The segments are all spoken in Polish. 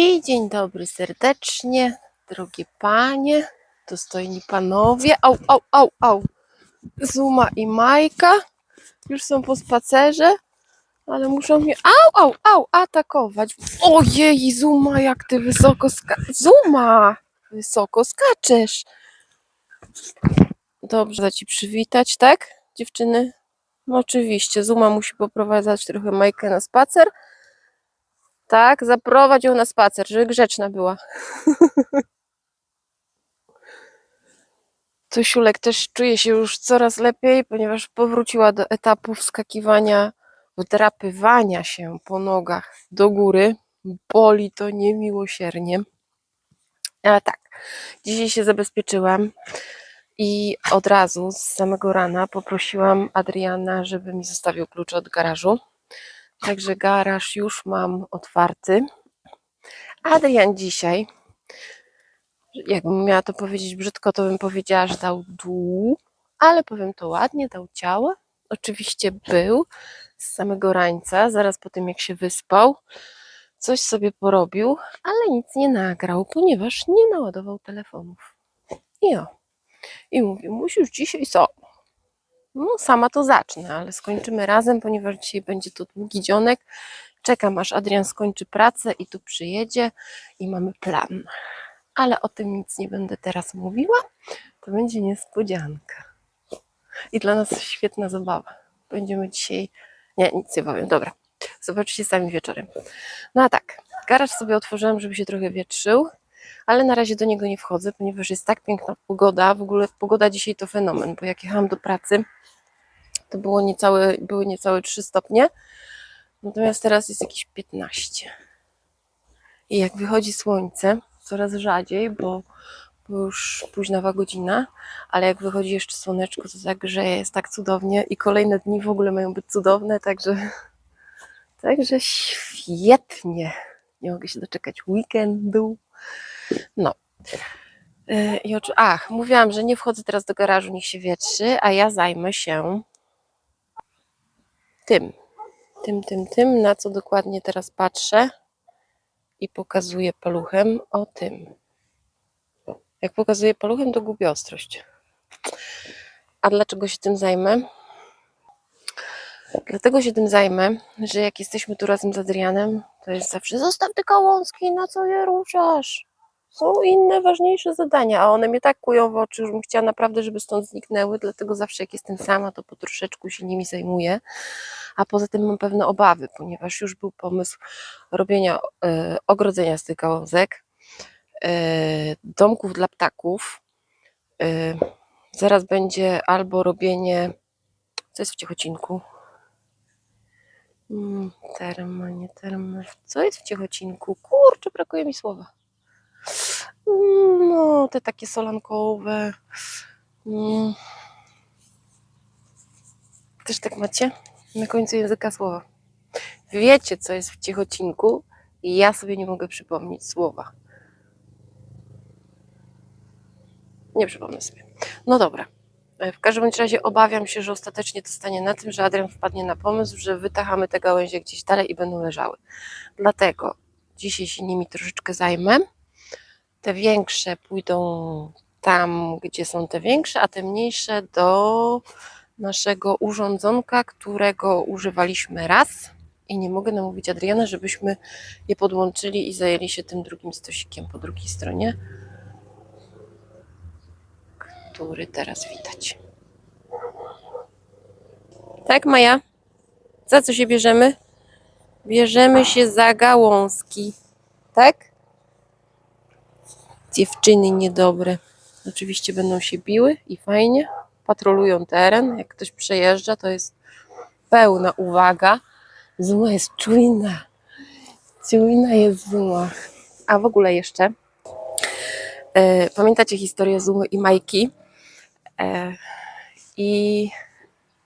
I dzień dobry serdecznie, drogie panie, dostojni panowie. Au, au, au, au. Zuma i Majka już są po spacerze, ale muszą mnie au, au, au, atakować. Ojej, Zuma, jak ty wysoko skaczesz. Zuma, wysoko skaczesz. Dobrze, da ci przywitać, tak, dziewczyny? No oczywiście, Zuma musi poprowadzać trochę Majkę na spacer. Tak, zaprowadź ją na spacer, żeby grzeczna była. Tosiulek też czuje się już coraz lepiej, ponieważ powróciła do etapu wskakiwania, wdrapywania się po nogach do góry. Boli to niemiłosiernie. Ale tak, dzisiaj się zabezpieczyłam i od razu z samego rana poprosiłam Adriana, żeby mi zostawił klucze od garażu. Także garaż już mam otwarty. Adrian dzisiaj, jakbym miała to powiedzieć brzydko, to bym powiedziała, że dał dół, ale powiem to ładnie, dał ciało. Oczywiście był z samego rańca, zaraz po tym jak się wyspał. Coś sobie porobił, ale nic nie nagrał, ponieważ nie naładował telefonów. I o. I mówił, musisz dzisiaj co? No, sama to zacznę, ale skończymy razem, ponieważ dzisiaj będzie to długi dzionek. Czekam, aż Adrian skończy pracę i tu przyjedzie i mamy plan. Ale o tym nic nie będę teraz mówiła. To będzie niespodzianka. I dla nas świetna zabawa. Będziemy dzisiaj. Nie, nic nie powiem. Dobra. Zobaczycie sami wieczorem. No a tak, garaż sobie otworzyłam, żeby się trochę wietrzył, ale na razie do niego nie wchodzę, ponieważ jest tak piękna pogoda. W ogóle pogoda dzisiaj to fenomen, bo jak jechałam do pracy, to było niecałe, były niecałe 3 stopnie, natomiast teraz jest jakieś 15. I jak wychodzi słońce, coraz rzadziej, bo, już późnawa godzina, ale jak wychodzi jeszcze słoneczko, to tak grzeje, jest tak cudownie i kolejne dni w ogóle mają być cudowne, także, także świetnie. Nie mogę się doczekać weekendu. No. I oczy... Ach, mówiłam, że nie wchodzę teraz do garażu, niech się wietrzy, a ja zajmę się tym, tym, tym, tym, na co dokładnie teraz patrzę i pokazuję paluchem o tym. Jak pokazuję paluchem, to gubię ostrość. A dlaczego się tym zajmę? Dlatego się tym zajmę, że jak jesteśmy tu razem z Adrianem, to jest zawsze zostaw te kołązki, na co je ruszasz? Są inne, ważniejsze zadania, a one mnie tak kują w oczy, już bym chciała naprawdę, żeby stąd zniknęły, dlatego zawsze jak jestem sama, to po troszeczku się nimi zajmuję. A poza tym mam pewne obawy, ponieważ już był pomysł robienia e, ogrodzenia z tych gałązek, e, domków dla ptaków. E, zaraz będzie albo robienie, co jest w Ciechocinku? Mm, terma, nie terma. Co jest w Ciechocinku? Kurczę, brakuje mi słowa. Te takie solankowe. Mm. Też tak macie? Na końcu języka słowa. Wiecie, co jest w ciechocinku, i ja sobie nie mogę przypomnieć słowa. Nie przypomnę sobie. No dobra. E, W każdym razie obawiam się, że ostatecznie to stanie na tym, że Adrian wpadnie na pomysł, że wytachamy te gałęzie gdzieś dalej i będą leżały. Dlatego dzisiaj się nimi troszeczkę zajmę. Te większe pójdą tam, gdzie są te większe, a te mniejsze do naszego urządzonka, którego używaliśmy raz i nie mogę namówić Adriana, żebyśmy je podłączyli i zajęli się tym drugim stosikiem po drugiej stronie, który teraz widać. Tak, Maja? Za co się bierzemy? Bierzemy się za gałązki. Tak? Dziewczyny niedobre. Oczywiście będą się biły i fajnie. Patrolują teren. Jak ktoś przejeżdża, to jest pełna uwaga. Zuma jest czujna. Czujna jest Zuma. A w ogóle jeszcze e, pamiętacie historię Zumy i Majki e, i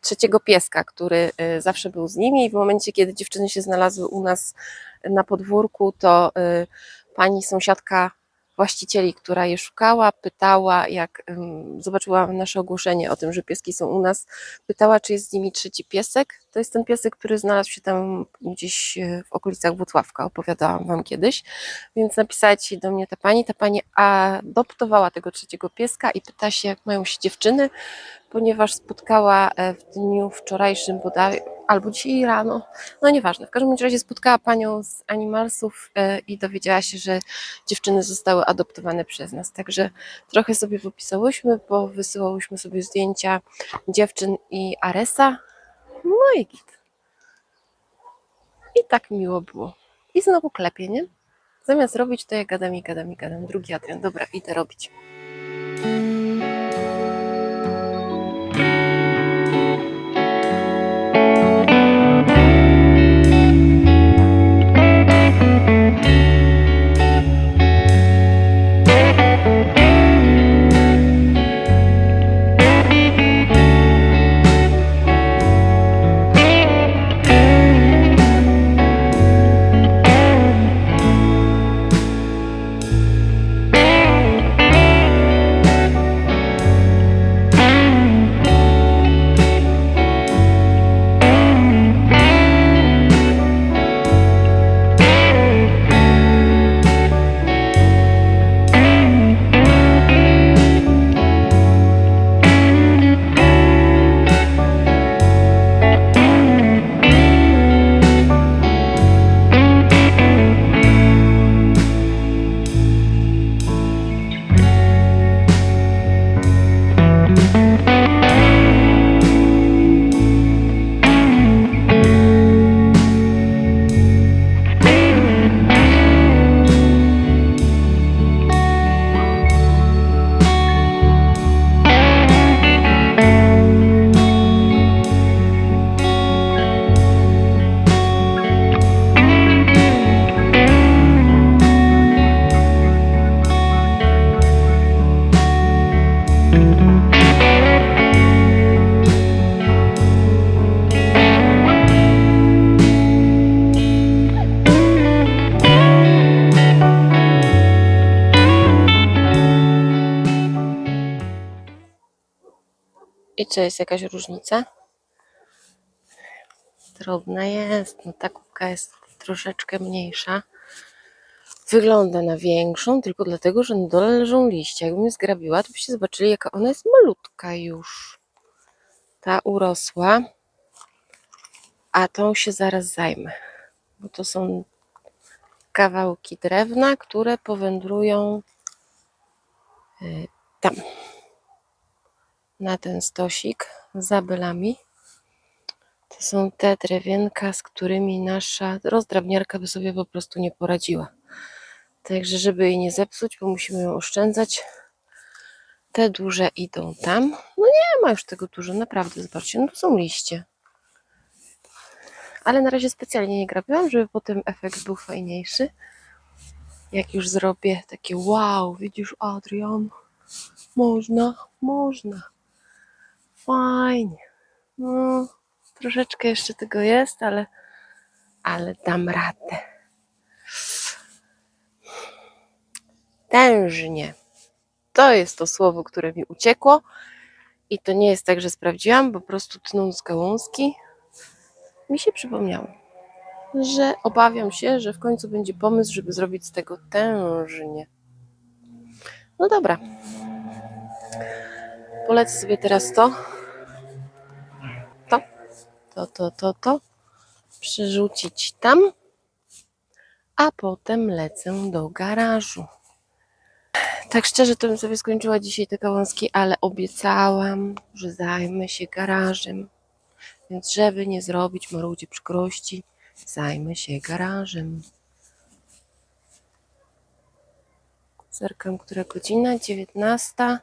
trzeciego pieska, który e, zawsze był z nimi i w momencie, kiedy dziewczyny się znalazły u nas na podwórku, to e, pani sąsiadka właścicieli, która je szukała, pytała, jak zobaczyła nasze ogłoszenie o tym, że pieski są u nas, pytała, czy jest z nimi trzeci piesek To jest ten piesek, który znalazł się tam gdzieś e, w okolicach Włocławka, opowiadałam Wam kiedyś. Więc napisała ci do mnie ta pani. Ta pani adoptowała tego trzeciego pieska i pyta się, jak mają się dziewczyny, ponieważ spotkała e, w dniu wczorajszym bodaj, albo dzisiaj rano, no nieważne, w każdym razie spotkała panią z Animalsów e, i dowiedziała się, że dziewczyny zostały adoptowane przez nas. Także trochę sobie popisałyśmy, bo wysyłałyśmy sobie zdjęcia dziewczyn i Aresa. No i git. I tak miło było. I znowu klepie, nie? Zamiast robić, to ja gadam i gadam i gadam. Drugi Adrian. Dobra, idę robić. Czy jest jakaś różnica? Drobna jest. No ta kubka jest troszeczkę mniejsza. Wygląda na większą, tylko dlatego, że na dole leżą liście. Jakbym je zgrabiła, to byście zobaczyli, jaka ona jest malutka już. Ta urosła, a tą się zaraz zajmę. Bo to są kawałki drewna, które powędrują y, tam na ten stosik za bylami. To są te drewienka, z którymi nasza rozdrabniarka by sobie po prostu nie poradziła. Także, żeby jej nie zepsuć, bo musimy ją oszczędzać, te duże idą tam. No nie ma już tego dużo, naprawdę, zobaczcie, no to są liście. Ale na razie specjalnie nie grabiłam, żeby potem efekt był fajniejszy. Jak już zrobię takie wow, widzisz Adrian, można, można. Fajnie. No, troszeczkę jeszcze tego jest, ale, ale dam radę. Tężnie. To jest to słowo, które mi uciekło. I to nie jest tak, że sprawdziłam, po prostu tnąc gałązki mi się przypomniało, że obawiam się, że w końcu będzie pomysł, żeby zrobić z tego tężnie. No dobra. Polecę sobie teraz. To. To, to, to, to. Przerzucić tam. A potem lecę do garażu. Tak szczerze, to bym sobie skończyła dzisiaj te gałązki, ale obiecałam, że zajmę się garażem. Więc żeby nie zrobić marudzie przykrości, zajmę się garażem. Zerkam, która godzina? 19.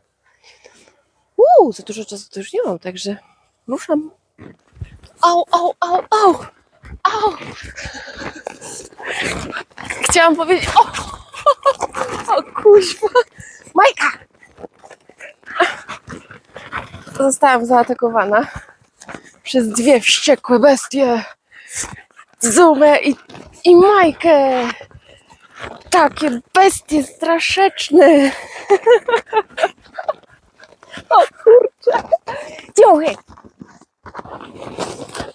Uuu, za dużo czasu to już nie mam, także ruszam. Au, au, au, au, au. Chciałam powiedzieć, o, o kuźwa, Majka. Zostałam zaatakowana przez dwie wściekłe bestie. Zumę i, i Majkę. Takie bestie straszeczne. O kurczę. Ciuchy.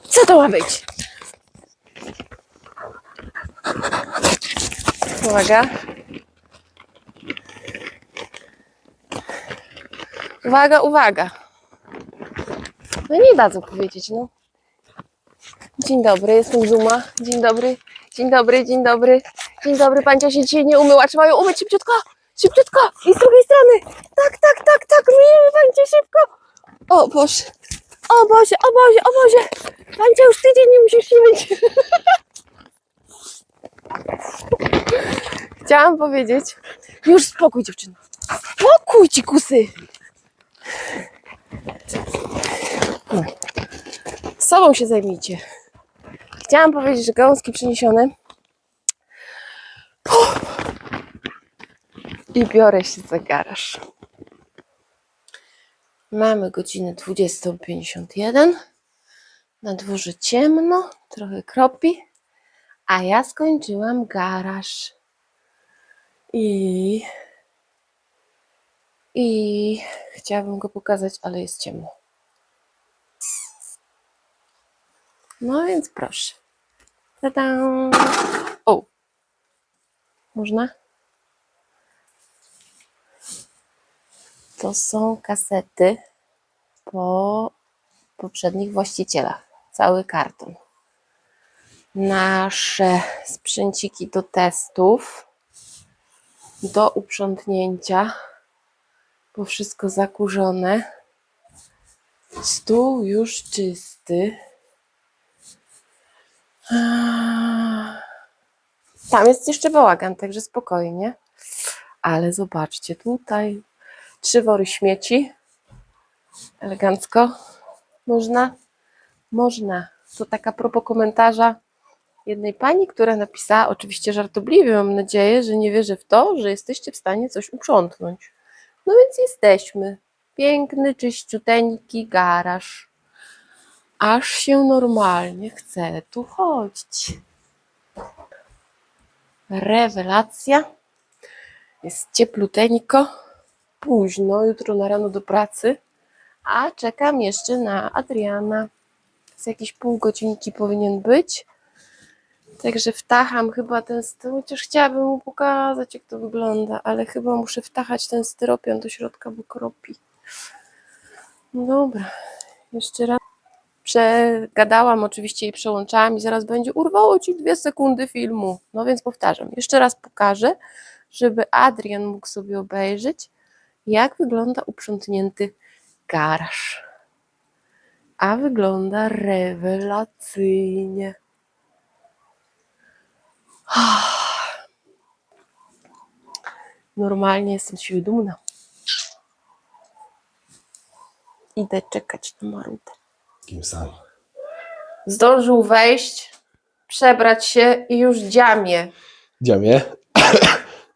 Co to ma być? Uwaga. Uwaga, uwaga. No nie dadzą powiedzieć, no. Dzień dobry, jestem Zuma. Dzień dobry, dzień dobry, dzień dobry. Dzień dobry, pancia się dzisiaj nie umyła. Trzeba ją umyć szybciutko, szybciutko. I z drugiej strony. Tak, tak, tak, tak, myjemy pancia szybko. O Boże, o Boże, o Boże, o Boże. Pancia już tydzień nie musisz się myć. Chciałam powiedzieć. Już spokój dziewczyno. Spokój ci kusy. Sobą się zajmijcie. Chciałam powiedzieć, że gałązki przeniesione. I biorę się za garaż. Mamy godzinę 20.51. Na dworze ciemno, trochę kropi, a ja skończyłam garaż. I i chciałabym go pokazać, ale jest ciemno. No więc proszę. Tada! O! Można? To są kasety po poprzednich właścicielach. Cały karton. Nasze sprzęciki do testów, do uprzątnięcia, bo wszystko zakurzone. Stół już czysty. Tam jest jeszcze bałagan, także spokojnie. Ale zobaczcie, tutaj trzy wory śmieci. Elegancko. Można? Można. To taka propos komentarza jednej pani, która napisała, oczywiście żartobliwie, mam nadzieję, że nie wierzę w to, że jesteście w stanie coś uprzątnąć. No więc jesteśmy. Piękny, czyściuteńki garaż. Aż się normalnie chce tu chodzić. Rewelacja. Jest ciepluteńko. Późno, jutro na rano do pracy. A czekam jeszcze na Adriana. Z jakieś pół godzinki powinien być. Także wtacham chyba ten styropian, chociaż chciałabym mu pokazać, jak to wygląda, ale chyba muszę wtachać ten styropian do środka, bo kropi. No dobra, jeszcze raz. Przegadałam oczywiście i przełączałam i zaraz będzie urwało ci dwie sekundy filmu. No więc powtarzam, jeszcze raz pokażę, żeby Adrian mógł sobie obejrzeć, jak wygląda uprzątnięty garaż. A wygląda rewelacyjnie. Normalnie jestem siebie dumna. Idę czekać na Marutę. Kim sam? Zdążył wejść, przebrać się i już dziamie. Dziamie?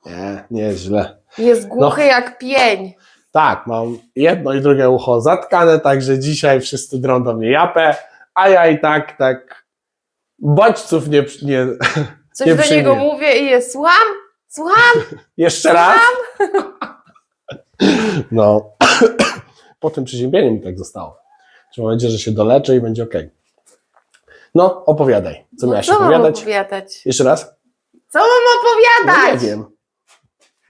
nie, nie jest źle. Jest głuchy jak pień. Tak, mam jedno i drugie ucho zatkane, także dzisiaj wszyscy drą do mnie japę, a ja i tak, tak bodźców nie... nie Coś Nie do przyjmie. niego mówię i jest słucham, słucham. jeszcze raz? no, po tym przeziębieniu mi tak zostało. Trzeba będzie, że się doleczę i będzie ok. No, opowiadaj. Co miałaś co mam opowiadać? opowiadać? Jeszcze raz? Co mam No opowiadać? nie wiem.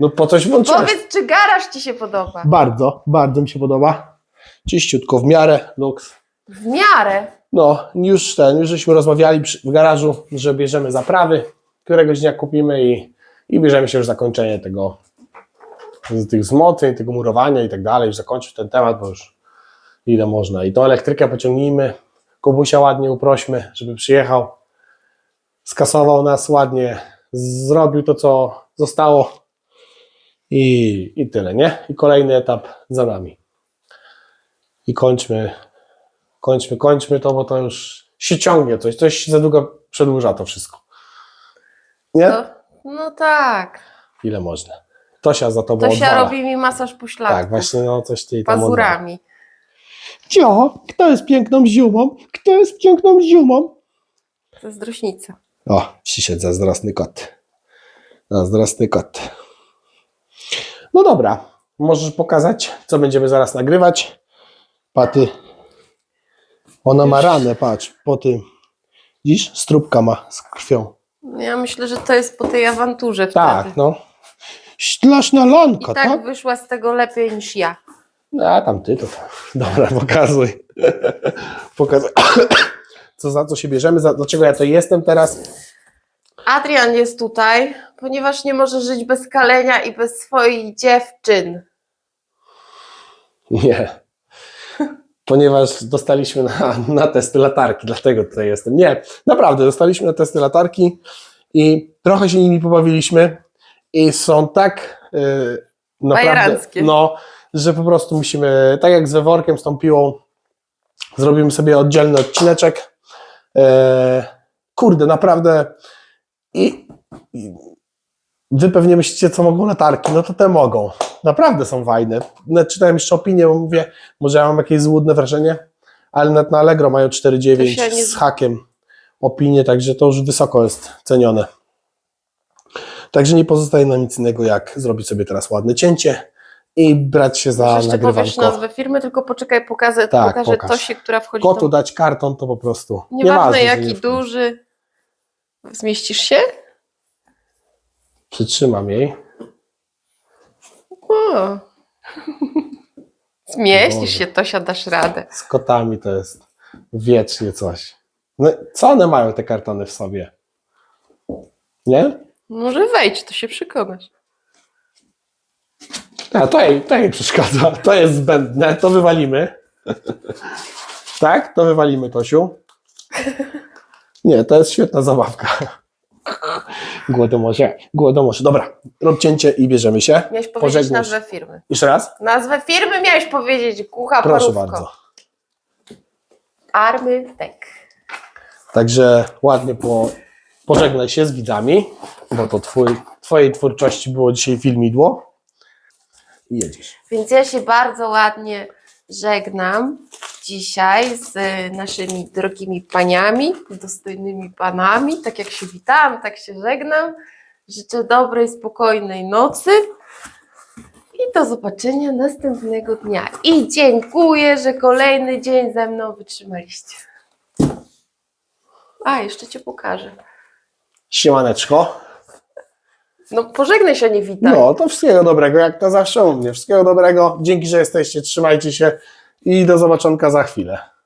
No po coś włączyłaś. Powiedz, czy garaż ci się podoba? Bardzo, bardzo mi się podoba. Czyściutko, w miarę, luks. W miarę. No, już ten, już żeśmy rozmawiali przy, w garażu, że bierzemy zaprawy, któregoś dnia kupimy i, i bierzemy się już zakończenie tego, tych wzmocnień, tego murowania i tak dalej, już zakończyć ten temat, bo już ile można. I tą elektrykę pociągnijmy, Kubusia ładnie uprośmy, żeby przyjechał, skasował nas ładnie, zrobił to, co zostało i, i tyle, nie? I kolejny etap za nami. I kończmy kończmy, kończmy to, bo to już się ciągnie coś, coś za długo przedłuża to wszystko. Nie? To, no tak. Ile można. Tosia za tobą To się odwala. robi mi masaż pośladków. Tak, właśnie no coś tej tam odwala. Pazurami. Cio, kto jest piękną ziumą? Kto jest piękną ziumą? Zazdrośnica. O, przyszedł zazdrosny kot. Zazdrosny kot. No dobra, możesz pokazać, co będziemy zaraz nagrywać. Paty, Ona ma ranę, patrz, po tym. Widzisz? Stróbka ma z krwią. Ja myślę, że to jest po tej awanturze Tak, wtedy. no. Ślaśna lanka, I tak, tak? wyszła z tego lepiej niż ja. A tam ty to. tam. Dobra, pokazuj. pokazuj. Co za co się bierzemy? Za, dlaczego ja to jestem teraz? Adrian jest tutaj, ponieważ nie może żyć bez kalenia i bez swoich dziewczyn. Nie. Ponieważ dostaliśmy na, na testy latarki, dlatego tutaj jestem. Nie, naprawdę, dostaliśmy na testy latarki i trochę się nimi pobawiliśmy i są tak yy, naprawdę, Bajeranckie. no, że po prostu musimy, tak jak z weworkiem, z tą piłą, zrobimy sobie oddzielny odcineczek. E, kurde, naprawdę i, wy pewnie myślicie, co mogą latarki, no to te mogą. Naprawdę są fajne. Czytałem jeszcze opinię, bo mówię, może ja mam jakieś złudne wrażenie, ale nawet na Allegro mają To 4,9 się nie- z hakiem opinie, także to już wysoko jest cenione. Także nie pozostaje nam nic innego, jak zrobić sobie teraz ładne cięcie i brać się za Może jeszcze powiesz nazwę firmy, tylko poczekaj, pokażę, Tak, pokażę pokaż. Tosie, która wchodzi Kotu do... dać karton, to po prostu. Nieważne że jaki duży. Zmieścisz się? Przytrzymam jej. O. Zmieścisz Boże. się, Tosia, dasz radę. Z kotami to jest wiecznie coś. No, co one mają, te kartony w sobie? Nie? Może wejdź, to się przekonasz. A to jej, to jej przeszkadza. To jest zbędne, to wywalimy. tak? To wywalimy, Tosiu. Nie, to jest świetna zabawka. Głodomorze, głodomorze. Dobra, rób cięcie i bierzemy się. Miałeś powiedzieć nazwę firmy. Jeszcze raz? Nazwę firmy miałeś powiedzieć, kucha Proszę parówko. bardzo. Army Tech. Także ładnie po, pożegnaj się z widzami, bo to twój, twojej twórczości było dzisiaj filmidło. I jedziesz. Więc ja się bardzo ładnie żegnam dzisiaj z e, naszymi drogimi paniami, dostojnymi panami. Tak jak się witałam, tak się żegnam. Życzę dobrej, spokojnej nocy i do zobaczenia następnego dnia. I dziękuję, że kolejny dzień ze mną wytrzymaliście. A, jeszcze Cię pokażę. Siemaneczko. No pożegnaj się, nie witaj. No, to wszystkiego dobrego, jak to zawsze u mnie. Wszystkiego dobrego. Dzięki, że jesteście. Trzymajcie się i do zobaczonka za chwilę.